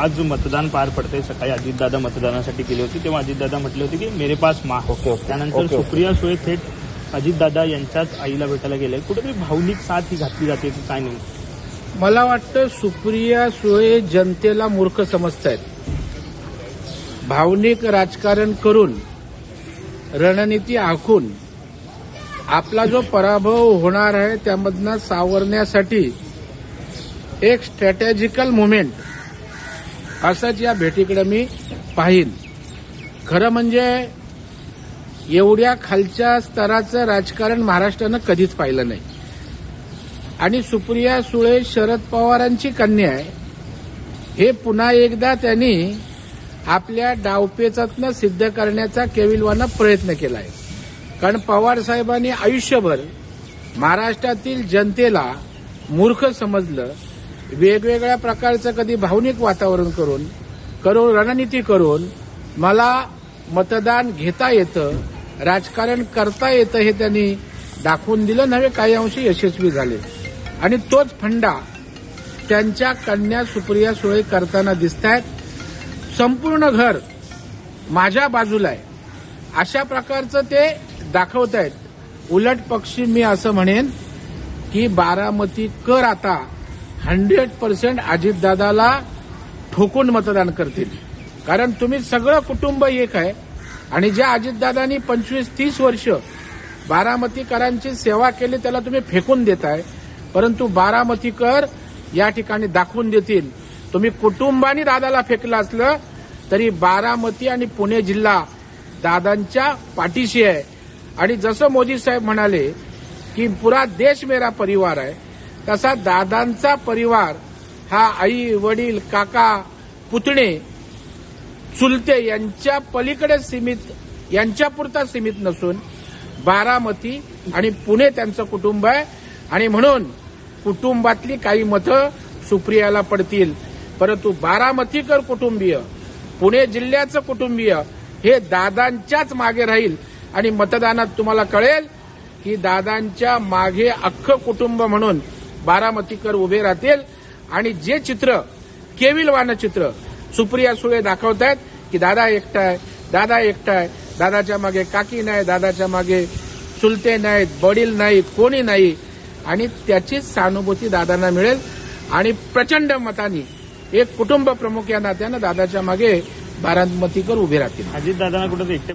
आज जो मतदान पार पडतंय. सकाळी अजितदादा मतदानासाठी गेले होते. तेव्हा अजितदादा म्हटले होते की मेरे पास मा. ओके. त्यानंतर. सुप्रिया सुळे थेट अजितदादा यांच्याच आईला भेटायला गेले. कुठेतरी भावनिक साथ ही घातली जाते की काय नाही? मला वाटतं सुप्रिया सुळे जनतेला मूर्ख समजतायत. भावनिक राजकारण करून रणनीती आखून आपला जो पराभव होणार आहे त्यामधनं सावरण्यासाठी एक स्ट्रॅटेजिकल मुवमेंट असंच या भेटीकडे मी पाहीन. खरं म्हणजे एवढ्या खालच्या स्तराचं राजकारण महाराष्ट्रानं कधीच पाहिलं नाही. आणि सुप्रिया सुळे शरद पवारांची कन्या आहे. हे पुन्हा एकदा त्यांनी आपल्या डावपेचातनं सिद्ध करण्याचा केविलवानं प्रयत्न केला आहे कारण पवार साहेबांनी आयुष्यभर महाराष्ट्रातील जनतेला मूर्ख समजलं. वेगवेगळ्या प्रकारचं कधी भावनिक वातावरण करून करून रणनीती करून मला मतदान घेता येतं राजकारण करता येतं हे त्यांनी दाखवून दिलं. नव्हे काही अंशी यशस्वी झाले. आणि तोच फंडा त्यांच्या कन्या सुप्रिया सुळे करताना दिसत आहेत संपूर्ण घर माझ्या बाजूला आहे. अशा प्रकारचं ते दाखवत आहेत उलट पक्षी मी असं म्हणेन की बारामती कर आता. हंड्रेड पर्सेंट अजितदादाला ठोकून मतदान करतील. कारण तुम्ही सगळं कुटुंब एक आहे. आणि ज्या अजितदादांनी पंचवीस तीस वर्ष बारामतीकरांची सेवा केली त्याला तुम्ही फेकून देताय. परंतु बारामतीकर या ठिकाणी दाखवून देतील. तुम्ही कुटुंबानी दादाला फेकलं असलं तरी बारामती आणि पुणे जिल्हा दादांच्या पाठीशी आहे. आणि जसं मोदी साहेब म्हणाले की पुरा देश मेरा परिवार आहे. तसा दादांचा परिवार हा आई वडील काका पुतणे चुलते यांच्या पलीकडे सीमित यांच्यापुरता सीमित नसून बारामती आणि पुणे त्यांचं कुटुंब आहे. आणि म्हणून कुटुंबातली काही मतं सुप्रियाला पडतील. परंतु बारामतीकर कुटुंबीय पुणे जिल्ह्याचं कुटुंबीय हे दादांच्याच मागे राहील. आणि मतदानात तुम्हाला कळेल की दादांच्या मागे अख्खं कुटुंब म्हणून बारामतीकर उभे राहतील. आणि जे चित्र केविलवानं चित्र सुप्रिया सुळे दाखवत आहेत की दादा एकटाय आहे दादा एकटाय आहे दादाच्या मागे काकी नाही दादाच्या मागे चुलते नाहीत वडील नाहीत कोणी नाही. आणि त्याची सहानुभूती दादांना मिळेल. आणि प्रचंड मतांनी एक कुटुंब प्रमुख या नात्यानं दादाच्या मागे बारामतीकर उभे राहतील. अजित दादा कुठं